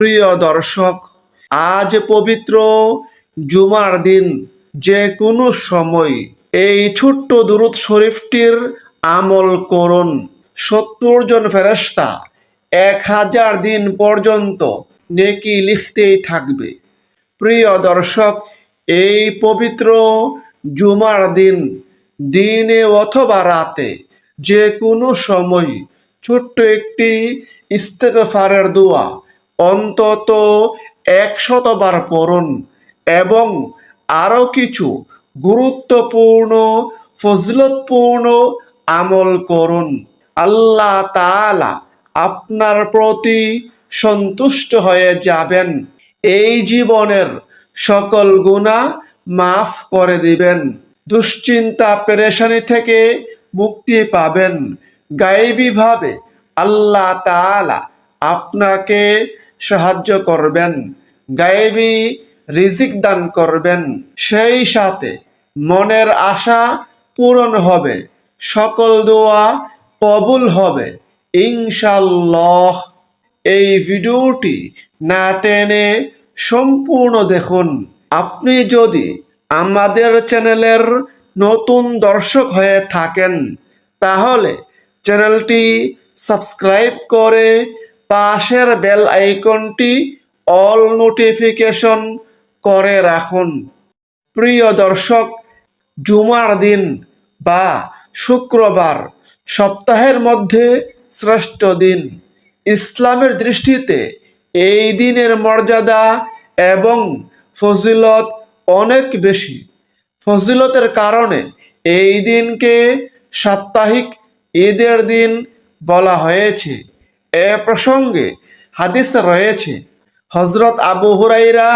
প্রিয় দর্শক, আজ পবিত্র জুমার দিন। যে কোনো সময় এই ছোট্ট দুরুদ শরীফটির আমল করুন। সত্তর জন ফেরেস্তা এক হাজার দিন পর্যন্ত নেকি লিখতেই থাকবে। প্রিয় দর্শক, এই পবিত্র জুমার দিন, দিনে অথবা রাতে যে কোনো সময় ছোট্ট একটি ইস্তেগফারের দোয়া অন্তত একশতবার পড়ুন এবং আরও কিছু গুরুত্বপূর্ণ, ফজলতপূর্ণ আমল করুন। আল্লাহ তাআলা আপনার প্রতি সন্তুষ্ট হয়ে যাবেন। এই জীবনের সকল গুণা মাফ করে দিবেন। দুশ্চিন্তা, পেরেশানি থেকে মুক্তি পাবেন। গায়েবীভাবে আল্লাহ তাআলা আপনাকে সাহায্য করবেন, গায়েবি রিজিক দান করবেন, সেই সাথে মনের আশা পূরণ হবে, সকল দোয়া কবুল হবে। ইনশাল্লাহ এই ভিডিওটি না টেনে সম্পূর্ণ দেখুন। আপনি যদি আমাদের চ্যানেলের নতুন দর্শক হয়ে থাকেন, তাহলে চ্যানেলটি সাবস্ক্রাইব করে পাশের বেল আইকনটি অল নোটিফিকেশন করে রাখুন। প্রিয় দর্শক, জুমার দিন বা শুক্রবার সপ্তাহের মধ্যে শ্রেষ্ঠ দিন। ইসলামের দৃষ্টিতে এই দিনের মর্যাদা এবং ফজিলত অনেক বেশি। ফজিলতের কারণে এই দিনকে সাপ্তাহিক ঈদের দিন বলা হয়েছে। এ প্রসঙ্গে হাদিস রয়েছে। হজরত আবু হুরাইরা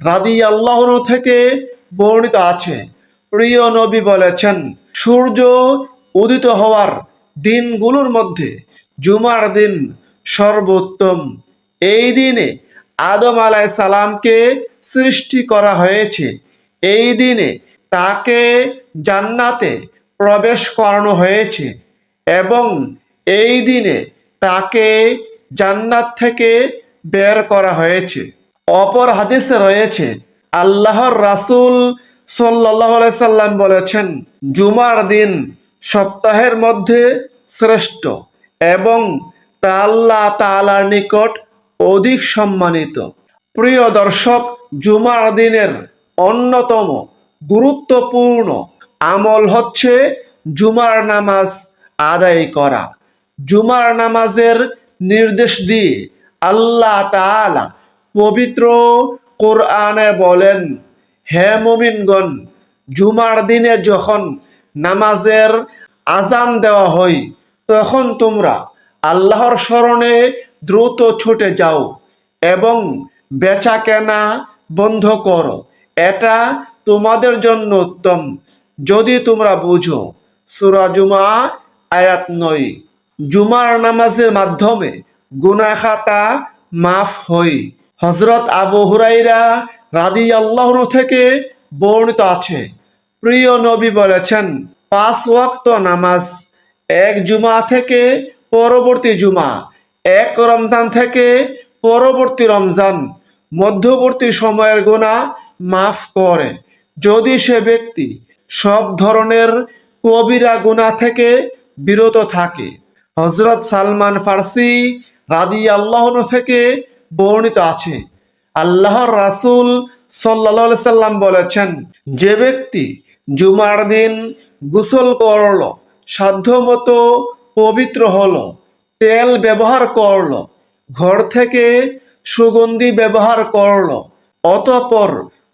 রাদি আল্লাহ থেকে বর্ণিত আছে। প্রিয় নবী বলেছেন, সূর্য উদিত হওয়ার দিনগুলোর মধ্যে জুমার দিন সর্বোত্তম। এই দিনে আদম আলাই সালামকে সৃষ্টি করা হয়েছে। এই দিনে তাকে জান্নাতে প্রবেশ করানো হয়েছে এবং এই দিনে তাকে জান্নাত থেকে বের করা হয়েছে। অপর হাদিসে রয়েছে, আল্লাহর রাসূল সাল্লাম বলেছেন, জুমার দিন সপ্তাহের মধ্যে শ্রেষ্ঠ এবং তা আল্লাহ তাআলার নিকট অধিক সম্মানিত। প্রিয় দর্শক, জুমার দিনের অন্যতম গুরুত্বপূর্ণ আমল হচ্ছে জুমার নামাজ আদায় করা। জুমার নামাজের নির্দেশ দিয়ে আল্লাহ তাআলা পবিত্র কোরআনে বলেন, হে মুমিনগণ, জুমার দিনে যখন নামাজের আজান দেওয়া হয়, তখন তোমরা আল্লাহর স্মরণে দ্রুত ছুটে যাও এবং বেচা কেনা বন্ধ করো। এটা তোমাদের জন্য উত্তম। যদি তোমরা বুঝো, সুরা জুমা আয়াত নয়। জুমার নামাজের মাধ্যমে গুনাহ খাতা মাফ হই হজরত আবু হুরাইরা রাদি আল্লাহ থেকে বর্ণিত আছে। প্রিয় নবী বলেছেন, পাঁচ ওয়াক্ত নামাজ এক জুমা থেকে পরবর্তী জুমা, এক রমজান থেকে পরবর্তী রমজান, মধ্যবর্তী সময়ের গোনা মাফ করে। যদি সে ব্যক্তি সব ধরনের কবিরা গুনাহ থেকে বিরত থাকে হজরত সালমান ফার্সি রাদি আল্লাহ থেকে বর্ণিত আছে। আল্লাহর রাসূল সাল্লাহ সাল্লাম বলেছেন, যে ব্যক্তি জুমার দিন গোসল করল, সাধ্যমতো পবিত্র হলো, তেল ব্যবহার করল, ঘর থেকে সুগন্ধি ব্যবহার করল, অতপর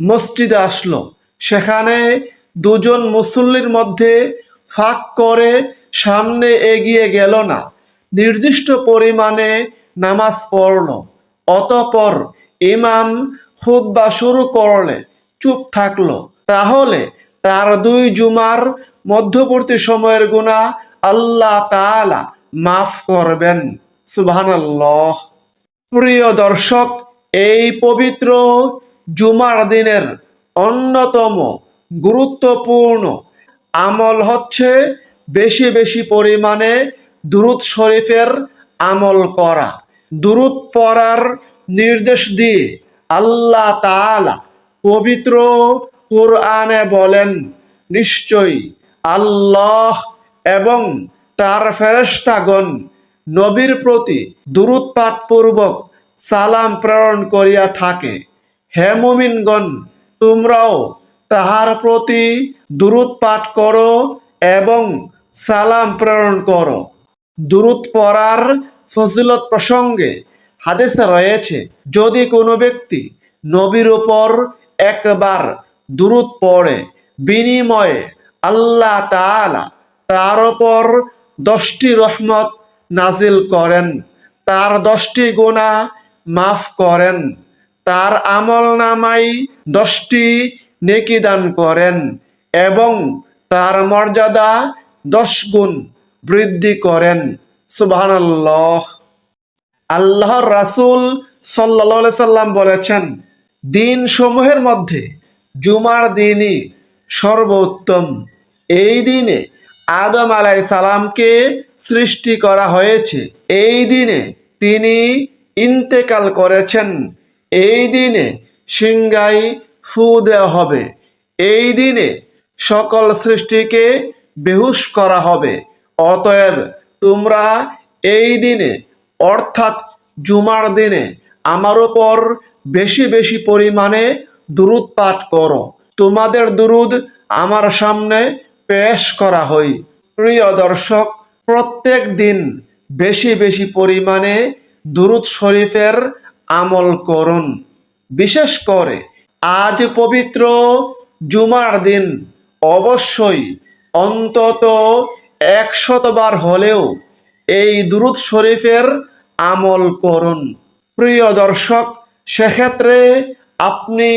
মসজিদে আসলো, সেখানে দুজন মুসল্লির মধ্যে ফাঁক করে সামনে এগিয়ে গেল না। নির্দিষ্ট পরিমাণে নামাজ পড়ল। অতপর ইমাম খুতবা শুরু করলে, চুপ থাকল। তাহলে তার দুই জুমার মধ্যবর্তী সময়ের গুণা আল্লাহ তাআলা মাফ করবেন। সুবহানাল্লাহ। প্রিয় দর্শক, এই পবিত্র জুমার দিনের অন্যতম গুরুত্বপূর্ণ আমল হচ্ছে বেশি বেশি পরিমাণে দুরুদ শরীফের আমল করা। দুরুদ পড়ার নির্দেশ দিয়ে আল্লাহ তাআলা পবিত্র কোরআনে বলেন, নিশ্চয়ই আল্লাহ এবং তার ফেরেশতাগণ নবীর প্রতি দুরুদ পাঠ পূর্বক সালাম প্রেরণ করিয়া থাকে। হে তোমরাও তাহার প্রতি দুরুদ পাঠ করো এবং সালাম প্রেরণ করো। দুরুদ পড়ার ফজিলত প্রসঙ্গে হাদিসে রয়েছে, যদি কোনো ব্যক্তি নবীর ওপর একবার দুরুদ পড়ে, বিনিময়ে আল্লাহ তাআলা তার ওপর দশটি রহমত নাজিল করেন, তার দশটি গুণা মাফ করেন, তার আমল নামাই দশটি নেকি দান করেন এবং তার মর্যাদা দশ গুণ বৃদ্ধি করেন। সুবহানাল্লাহ। আল্লাহর রাসূল সাল্লাল্লাহু সাল্লাম বলেছেন দিন সমূহের মধ্যে জুমার দিনই সর্বোত্তম। এই দিনে আদম আলাই সালামকে সৃষ্টি করা হয়েছে। এই দিনে তিনি ইন্তেকাল করেছেন। এই দিনে সিংগাই ফু দেওয়া হবে। এই দিনে সকল সৃষ্টিকে বেহুশ করা হবে। অতএব তোমরা এই দিনে, অর্থাৎ জুমার দিনে, আমার ওপর বেশি বেশি পরিমাণে দুরুদ পাঠ করো। তোমাদের দুরুদ আমার সামনে পেশ করা হই। প্রিয় দর্শক, প্রত্যেক দিন বেশি বেশি পরিমাণে দুরুদ শরীফের আমল করুন। বিশেষ করে আজ পবিত্র জুমার দিন, অবশ্যই অন্তত একশতবার হলেও এই দুরুদ শরীফের আমল করুন। প্রিয় দর্শক, সেক্ষেত্রে আপনি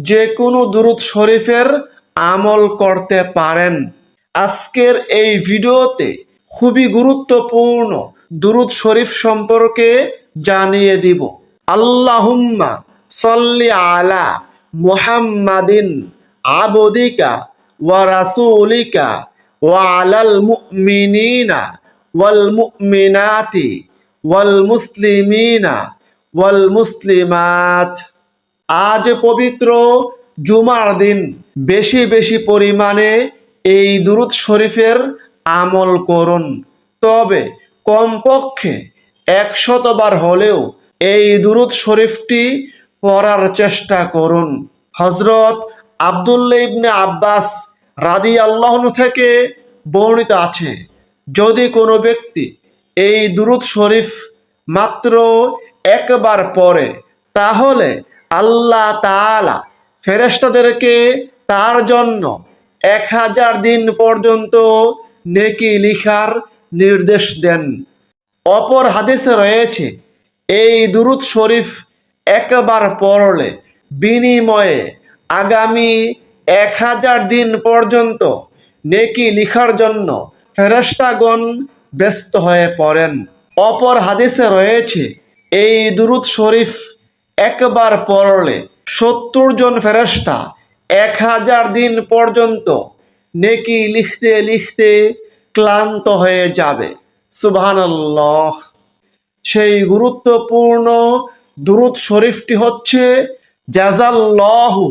যে কোনো দুরুদ শরীফের আমল করতে পারেন। আজকের এই ভিডিওতে খুবই গুরুত্বপূর্ণ দুরুদ শরীফ সম্পর্কে জানিয়ে দিব। আল্লাহুম্মা সল্লি আলা মুহাম্মাদিন আবদিকা ওয়া রাসূলিকা ওয়া আলাল মুমিনিনা ওয়াল ওয়াল মুসলিমিনা ওয়াল আজ পবিত্র জুমার দিন। বেশি বেশি পরিমাণে এই দুরুদ শরীফের আমল করুন। তবে কমপক্ষে একশতবার হলেও এই দুরুদ শরীফটি পড়ার চেষ্টা করুন। হজরত আবদুল্লা ইবনে আব্বাস রাদি আল্লাহনু থেকে বর্ণিত আছে, যদি কোনো ব্যক্তি এই দুরুদ শরীফ মাত্র একবার পরে তাহলে আল্লাহ তাআলা ফেরেস্তাদেরকে তার জন্য এক হাজার দিন পর্যন্ত নেকি লিখার নির্দেশ দেন। অপর হাদিসে রয়েছে, এই দুরুদ শরীফ একবার পড়লে বিনিময়ে আগামী এক হাজার দিন পর্যন্ত নেকি লিখার জন্য ফেরেশতাগণ ব্যস্ত হয়ে পড়েন। অপর হাদিসে রয়েছে, এই দুরুদ শরীফ একবার পড়লে সত্তর জন ফেরেশতা এক হাজার দিন পর্যন্ত নেকি লিখতে লিখতে ক্লান্ত হয়ে যাবে। সুবহানাল্লাহ। সেই গুরুত্বপূর্ণ দুরুদ শরীফটি হচ্ছে জাজাল্লাহু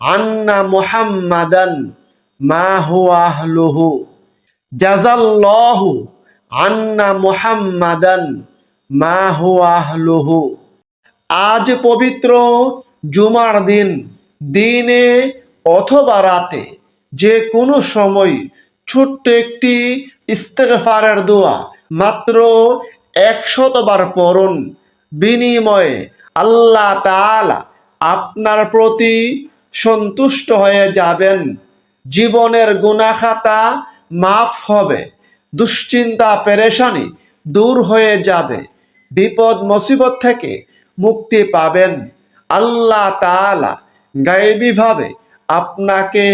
আন্না মুহাম্মাদান মা হুয়া আহলুহু। আন্না মুহাম্মাদান মা হুয়া আজ পবিত্র জুমার দিন, দিনে অথবা রাতে যে কোনো সময় ছোট্ট একটি ইস্তেগফারের দোয়া মাত্র একশতবার পড়ুন। বিনিময়ে আল্লাহ তাআলা আপনার প্রতি সন্তুষ্ট হয়ে যাবেন। জীবনের গুনাখাতা মাফ হবে, দুশ্চিন্তা পেরেশানি দূর হয়ে যাবে, বিপদ মুসিবত থেকে মুক্তি পাবেন। আল্লাহ গায়েবীভাবে আপনাকে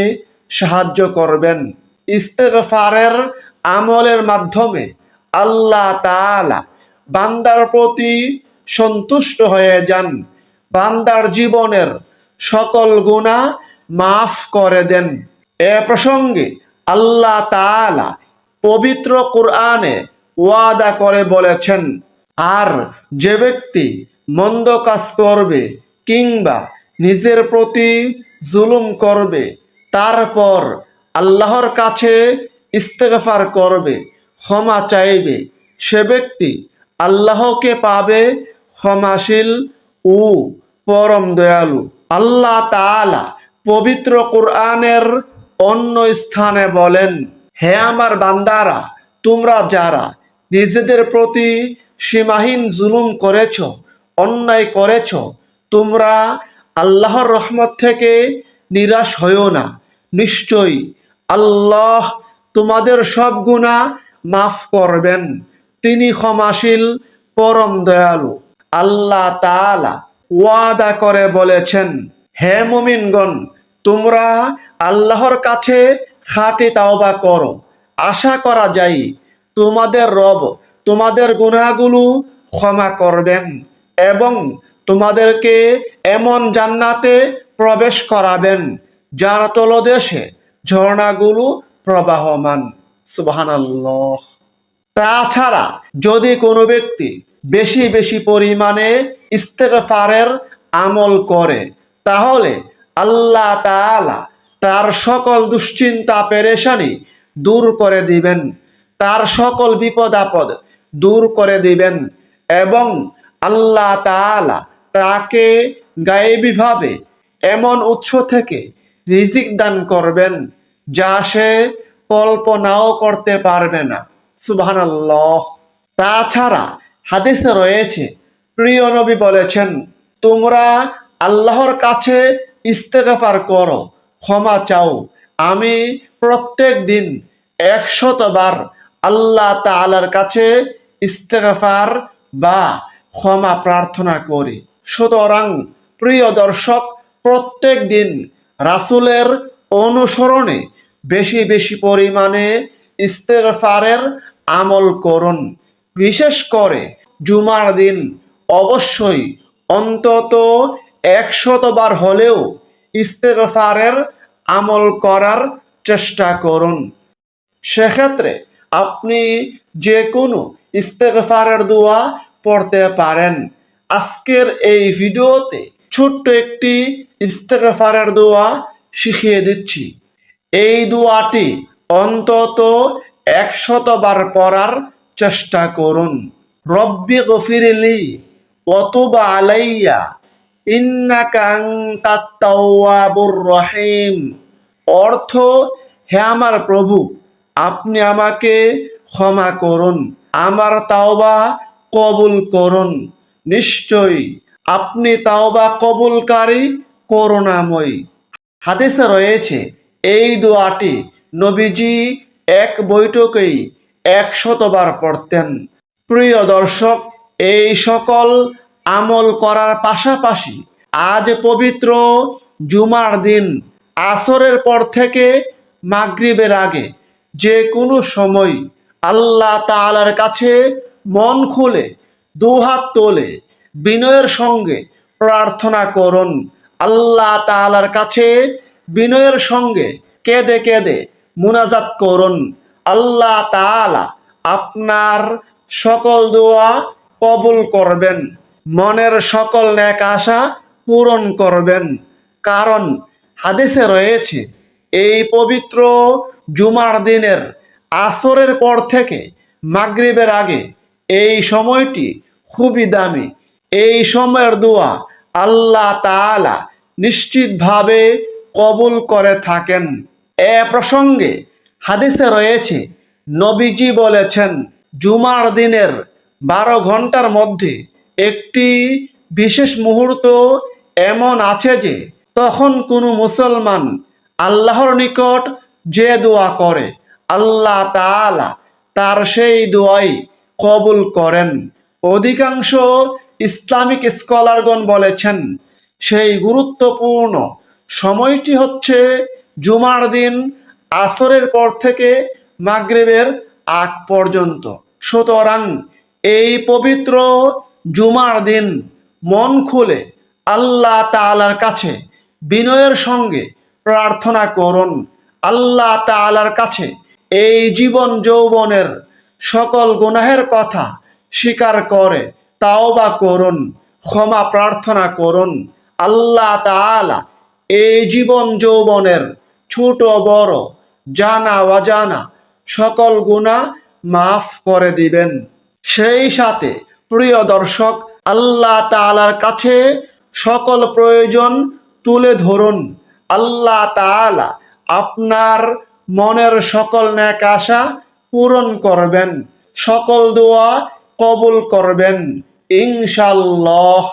সাহায্য করবেন। ইস্তেফারের আমলের মাধ্যমে আল্লাহ বান্দার প্রতি সন্তুষ্ট হয়ে যান। বান্দার জীবনের সকল গুণা মাফ করে দেন। এ প্রসঙ্গে আল্লাহ তাআলা পবিত্র কোরআনে ওয়াদা করে বলেছেন, আর যে ব্যক্তি মন্দ কাজ করবে কিংবা নিজের প্রতি জুলুম করবে, তারপর আল্লাহর কাছে ইস্তেগফার করবে, ক্ষমা চাইবে, সে ব্যক্তি আল্লাহকে পাবে ক্ষমাশীল ও পরম দয়ালু। আল্লাহ তাআলা পবিত্র কোরআনের অন্য স্থানে বলেন, হে আমার বান্দারা, তোমরা যারা নিজেদের প্রতি সীমাহীন জুলুম করেছ, অন্যায় করেছ, তোমরা আল্লাহর রহমত থেকে নিরাশ হইও না। নিশ্চয়ই আল্লাহ তোমাদের সব গুণা মাফ করবেন। তিনি ক্ষমাশীল, পরম দয়ালু। আল্লাহ তাআলা ওয়াদা করে বলেছেন, হে মুমিনগণ, তোমরা আল্লাহর কাছে খাঁটি তাওবা করো। আশা করা যায় তোমাদের রব তোমাদের গুনাহগুলো ক্ষমা করবেন এবং তোমাদেরকে এমন জান্নাতে প্রবেশ করাবেন, যার তলদেশে ঝর্ণাগুলো প্রবাহমান। সুবহানাল্লাহ। তাছাড়া যদি কোনো ব্যক্তি বেশি বেশি পরিমাণে ইস্তেগফারের আমল করে। তাহলে আল্লাহ তাআলা তার সকল দুশ্চিন্তা, পেরেশানি দূর করে দিবেন। তার সকল বিপদ আপদ দূর করে দিবেন এবং আল্লাহ তাআলা তাকে গায়েবীভাবে এমন উৎস থেকে রিজিক দান করবেন যা সে কল্পনাও করতে পারবে না। সুবহানাল্লাহ। তাছাড়া হাদিসে রয়েছে প্রিয় নবী বলেছেন, তোমরা আল্লাহর কাছে ইস্তেকাফার করো, ক্ষমা চাও। আমি প্রত্যেক দিন একশতবার আল্লাহ তালার কাছে ইস্তেকাফার বা ক্ষমা প্রার্থনা করি। সুতরাং, প্রিয় দর্শক, প্রত্যেক দিন রাসূলের অনুসরণে বেশি বেশি পরিমাণে ইস্তেগফারের আমল করুন। বিশেষ করে জুমার দিন অবশ্যই অন্তত একশতবার হলেও ইস্তেগফারের আমল করার চেষ্টা করুন। সেক্ষেত্রে আপনি যে কোনো ইস্তেগফারের দোয়া পড়তে পারেন। আজকের এই ভিডিওতে ছোট্ট একটি ইস্তেগফারের দোয়া শিখিয়ে দিচ্ছি। এই দোয়াটি অন্তত একশতবার পড়ার চেষ্টা করুন। রব্বি গফিরলি অতুবা আলাইয়া রহিম। অর্থ, হে আমার প্রভু, আপনি আমাকে ক্ষমা করুন, আমার তাওবা কবুল করুন। নিশ্চয়ই আপনি তাওবা কবুলকারী, করুণাময়ী। হাদিসে রয়েছে, এই দোয়াটি নবীজি এক বৈঠকেই একশতবার পড়তেন। প্রিয় দর্শক এই সকল আমল করার পাশাপাশি আজ পবিত্র জুমার দিন আসরের পর থেকে মাগরিবের আগে যে কোনো সময় আল্লাহ তাআলার কাছে মন খুলে, দুহাত তোলে, বিনয়ের সঙ্গে প্রার্থনা করুন। আল্লাহ তাআলার কাছে বিনয়ের সঙ্গে কেঁদে কেঁদে মুনাজাত করুন। আল্লাহ তাআলা আপনার সকল দোয়া কবুল করবেন। মনের সকল ন্যাক আশা পূরণ করবেন। কারণ হাদিসে রয়েছে, এই পবিত্র জুমার দিনের আসরের পর থেকে মাগরিবের আগে এই সময়টি খুবই দামি। এই সময়ের দোয়া আল্লাহ তাআলা নিশ্চিতভাবে কবুল করে থাকেন। এ প্রসঙ্গে হাদিসে রয়েছে, নবীজি বলেছেন, জুমার দিনের বারো ঘণ্টার মধ্যে একটি বিশেষ মুহূর্ত এমন আছে যে তখন কোনো মুসলমান আল্লাহর নিকট যে দোয়া করে, আল্লাহ তাআলা তার সেই দোয়াই কবুল করেন। অধিকাংশ ইসলামিক স্কলারগণ বলেছেন, সেই গুরুত্বপূর্ণ সময়টি হচ্ছে জুমার দিন আসরের পর থেকে মাগরেবের আগ পর্যন্ত। সুতরাং এই পবিত্র জুমার দিন মন খুলে আল্লাহ তাআলার কাছে বিনয়ের সঙ্গে প্রার্থনা করুন। আল্লাহ তাআলার কাছে এই জীবন যৌবনের সকল গুনাহের কথা স্বীকার করে, তাওবা করুন, ক্ষমা প্রার্থনা করুন। আল্লাহ তাআলা এই জীবন যৌবনের ছোট, বড়, জানা, অজানা সকল গুণা মাফ করে দিবেন। সেই সাথে প্রিয় দর্শক, আল্লাহ তালার কাছে সকল প্রয়োজন তুলে ধরুন। আল্লাহ তালা আপনার মনের সকল ন্যাক আশা পূরণ করবেন। সকল দোয়া কবুল করবেন। ইনশাল্লাহ